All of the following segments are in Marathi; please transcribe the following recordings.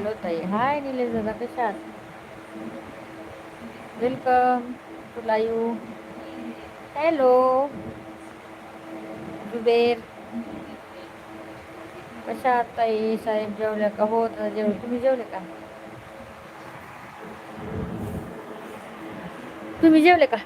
हॅलो ताई हाय निलेश दादा कशा आहात? Welcome to live hello Zuber. कशा आहात ताई? साहेब जेवल्या का? हो दादा जेवले. तुम्ही जेवले का? तुम्ही जेवले का?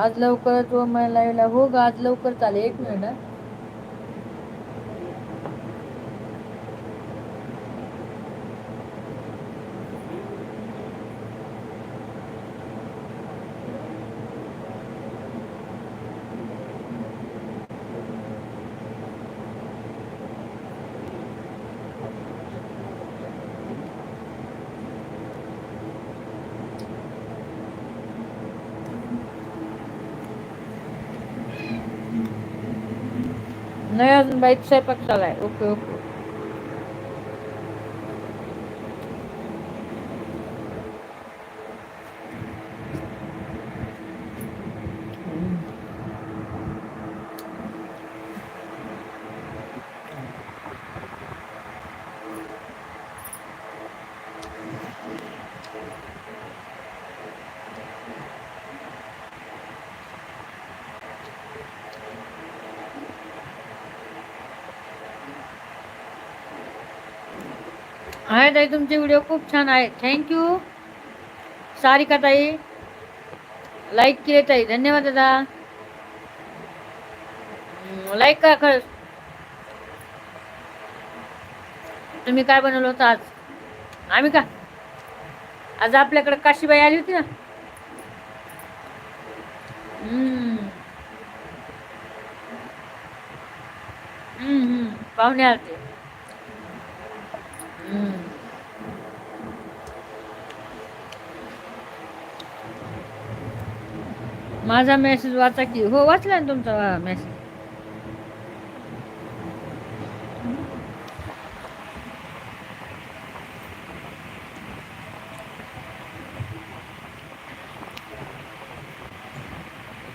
आज लवकरच व मला लाईव्हला हो ग आज लवकर चालेल. एक मिनिट नाही अजून बाईक स्वयंपाक चालाय ओके ओके आहे ताई तुमचे व्हिडिओ खूप छान आहे. थँक्यू सारिका ताई लाईक केले ताई. धन्यवाद दादा. लाईक करा खरंच. तुम्ही काय बनवलं होतं आज? आम्ही का? आज आपल्याकडे काशीबाई आली होती ना? हम्म. हम्म, हम्म. पाहुणे आलते. माझा मेसेज वाचा की हो वाचला ना तुमचा मेसेज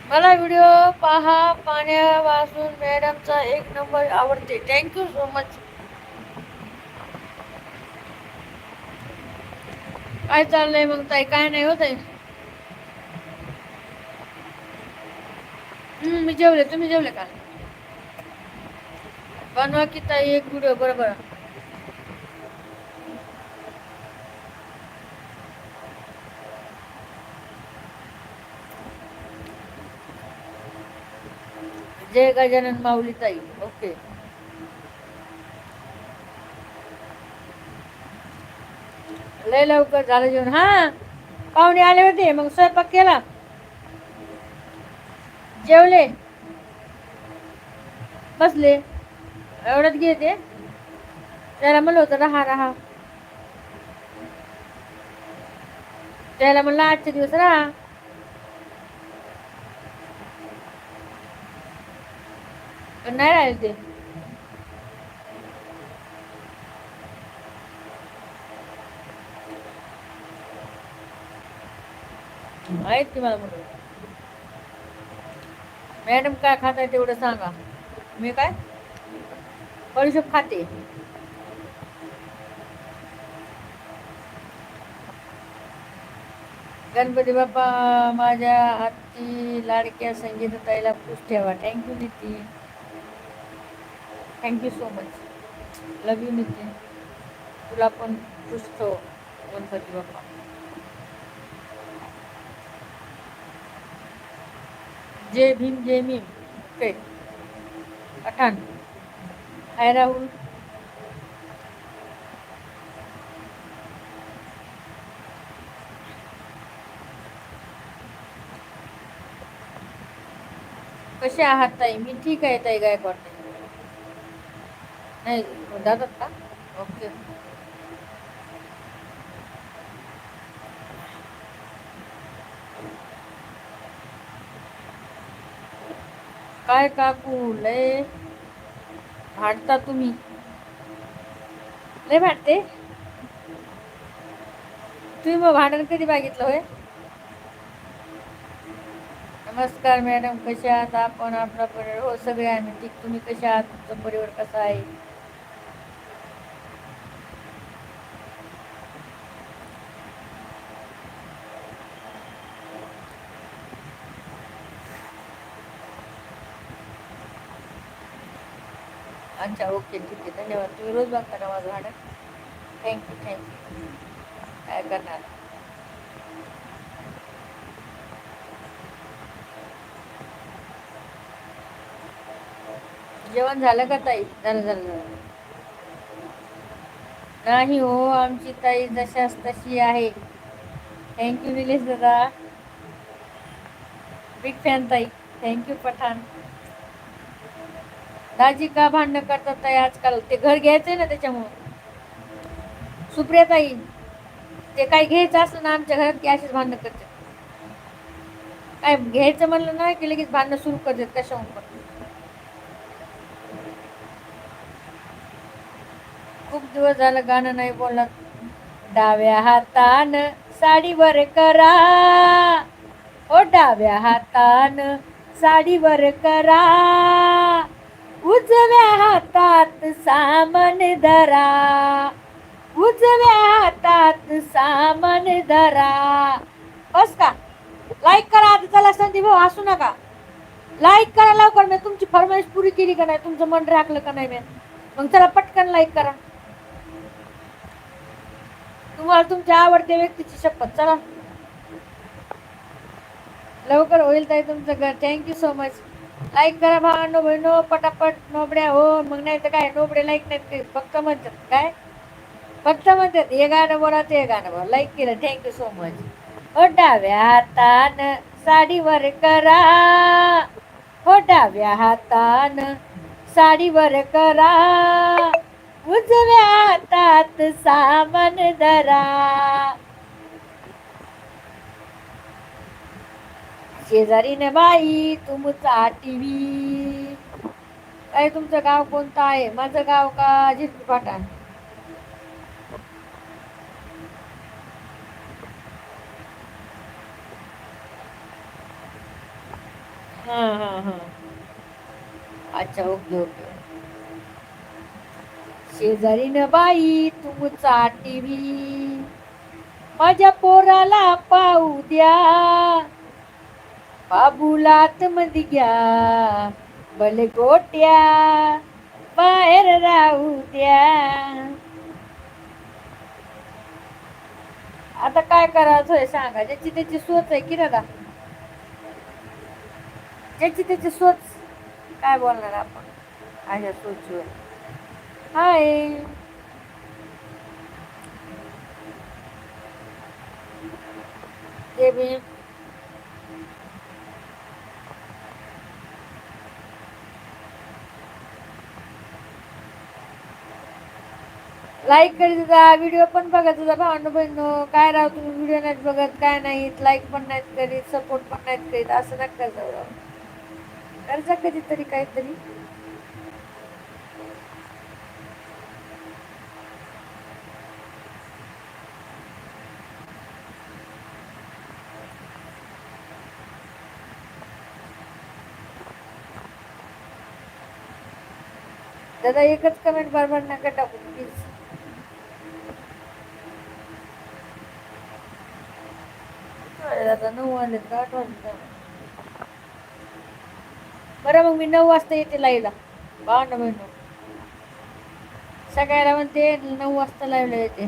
मला व्हिडिओ पहा पाण्यापासून मॅडमचा एक नंबर आवडते. थँक्यू सो मच काय चाललंय मग ताई? काय नाही होत आहे मी जेवले तुम्ही जेवले का? बनवा की ताई एक व्हिडिओ बरोबर जय गजानन माऊली ताई ओके. लय लवकर झालं जेवण. हा पाहुणे आले होते मग स्वयंपाक केला. जेवले? बसले. एवढ्यात घेते त्याला म्हणलं होतं राहा राहा त्याला म्हणलं आजचे दिवस राहा. पण नाही राहिले ते. आहेत की मला म्हणून मॅडम काय खाताय तेवढं सांगा. मी काय? बडीशोप खाते. गणपती बाप्पा माझ्या हाती लाडक्या संगीत ताईला खुश ठेवा. Thank you Nitin. Thank you so much love you Nitin. तुला पण खुश ठेव गणपती बाप्पा. जय भीम जय भीम. ओके. पठाण. हाय राहुल. कसे आहात ताई? मी ठीक आहे ताई गायकवाड नाही. जातात का? ओके. काय काकू लय भाडता तुम्ही. लय भाडते? तुम्ही मग भांडण कधी बघितलं होय? नमस्कार मॅडम कशा आहात आपण? आपला परिवार हो सगळे आम्ही ठीक. तुम्ही कशा आहात? तुमचा परिवार कसा आहे? अच्छा ओके ठीक आहे धन्यवाद. तुम्ही रोज बघता का माझं भाडं थँक्यू थँक्यू काय करणार? जेवण झालं का ताई? झालं झालं झालं. नाही हो आमची ताई जशाच तशी आहे. थँक्यू निलेश दादा. बिग फॅन ताई. Thank you Pathan. दाजी का भांडणं करतात ताई आजकाल? ते घर घ्यायचंय ना त्याच्यामुळं. सुप्रिया ताई ते काय घ्यायचं असलं ना आमच्या घरात की अशीच भांडणं करतात. काय घ्यायचं म्हणलं ना की लगेच भांडणं सुरू करतात कशाहून पण. खूप दिवस झालं गाणं नाही बोलणार डाव्या हातान साडीवर करा. हो डाव्या हातान साडीवर करा. उजव्या हातात सामान धरा. उजव्या हातात सामान धरा. बस का? लाईक करा आता चला संधी भाऊ असू नका. लाईक करा लवकर मी तुमची फरमाईश पुरी केली का नाही तुमचं मन राखलं का नाही मी? मग चला पटकन लाईक करा. तुम्हाला तुमच्या आवडत्या व्यक्तीची शपथ चला. लवकर होईल ताई तुमचं घर. थँक्यू सो मच लाईक करा भावांनो बहिणो पटापट नोबड्या हो मग नाही तर काय नोबडे लाईक नाही ते फक्त म्हणतात काय? फक्त म्हणतात हे गाणं बोला ते गाणं बोला. लाईक केलं थँक्यू सो मच हो डाव्या हातान साडीवर करा. हो डाव्या हातान साडीवर करा. उजव्या हातात सामान धरा. शेजारीने बाई तुमचा टीव्ही काय तुमचं गाव कोणतं आहे? माझं गाव का जिल्हा पाटा हा हा हा. अच्छा ओके ओके. शेजारीन बाई तुमचा टीव्ही माझ्या पोराला पाहू द्या. पाबुलात मध्ये घ्या. भले गोट्या बाहेर राहू द्या. आता काय करायचं सांगा? ज्याची त्याची सोच आहे की दादा? ज्याची त्याची सोच काय बोलणार आपण? अशा सोचवर. हाय. देवी लाईक करीत जा व्हिडिओ पण बघा तुझा भावनो बहिणो. काय राव तुम्ही व्हिडिओ नाहीत बघत काय नाहीत लाईक पण नाहीत करीत सपोर्ट पण नाहीत करीत असं नका जाऊ राव. करजा कधीतरी काहीतरी. दादा एकच कमेंट बरोबर नका टाकू प्लीज आता नऊ वाजले तर आठ वाजले बरं मग मी नऊ वाजता येते लाईला. बावन्न महिनो सकाळला म्हणते नऊ वाजता लाईला येते.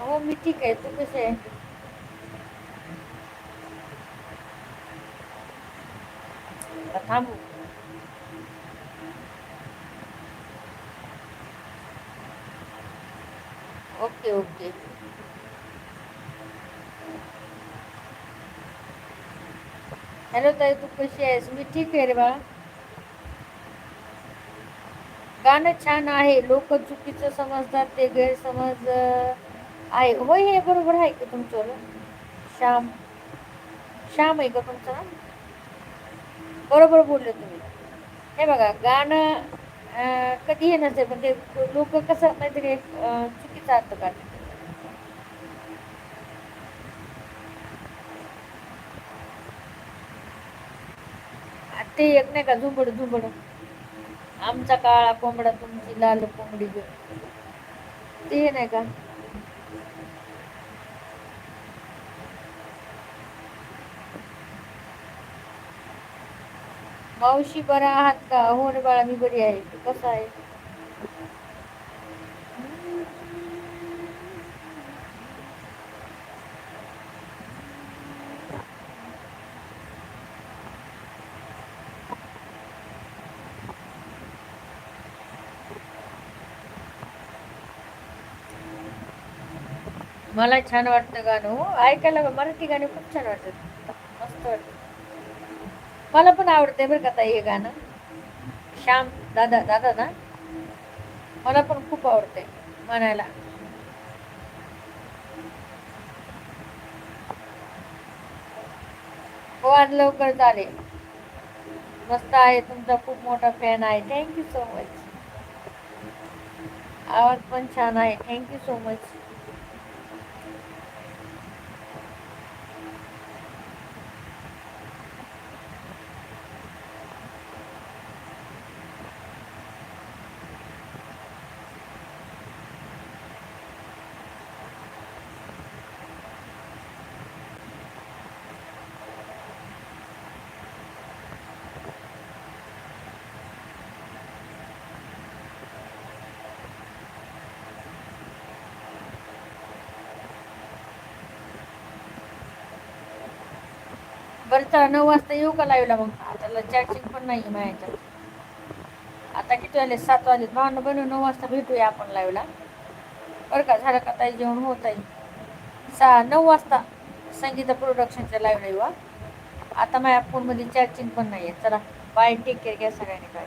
हो मी ठीक आहे तू कसे आहे? थांबू. Okay okay. हॅलो ताई तू कशी आहेस? मी ठीक आहे रे बाळा. गाणं छान आहे लोक चुकीचं समजतात ते गैरसमज आहे. होय हे बरोबर आहे का तुमचं? श्याम श्याम आहे का तुमचं बरोबर बोलले तुम्ही. हे बघा गाणं कधी येणार पण ते म्हणजे लोक कसं नाहीतरी चुकीचा अर्थ काढतात. ते एक नाही का झुंबड झुंबड. आमचा काळा कोंबडा तुमची लाल कोंबडी ते नाही का. मावशी बरा आहात का? हो रे बाळा मी बरी आहे. कसं आहे? मला छान वाटतं गाणं. हो ऐकायला मराठी गाणी खूप छान वाटतात. मस्त वाटत. मला पण आवडते बरं का ताई हे गाणं. श्याम दादा दादा ना? मला पण खूप आवडते म्हणायला. हो आज लवकर चालेल. मस्त आहे तुमचा खूप मोठा फॅन आहे. थँक्यू सो मच आवाज पण छान आहे. थँक्यू सो मच बरं चला नऊ वाजता येऊ का लाईव्हला मग? आता चार्जिंग पण नाही माझ्या आता किती वाजले? सात वाजले. भावना बनवून नऊ वाजता भेटूया आपण लाईव्हला बरं का? झालं का ताई? जेवण होत आहे. सहा नऊ वाजता संगीता प्रोडक्शनच्या लाईव्हला येऊ आता माझ्या फोनमध्ये चार्जिंग पण नाही आहे चला बाय टेक केअर घ्या सगळ्यांनी. बाय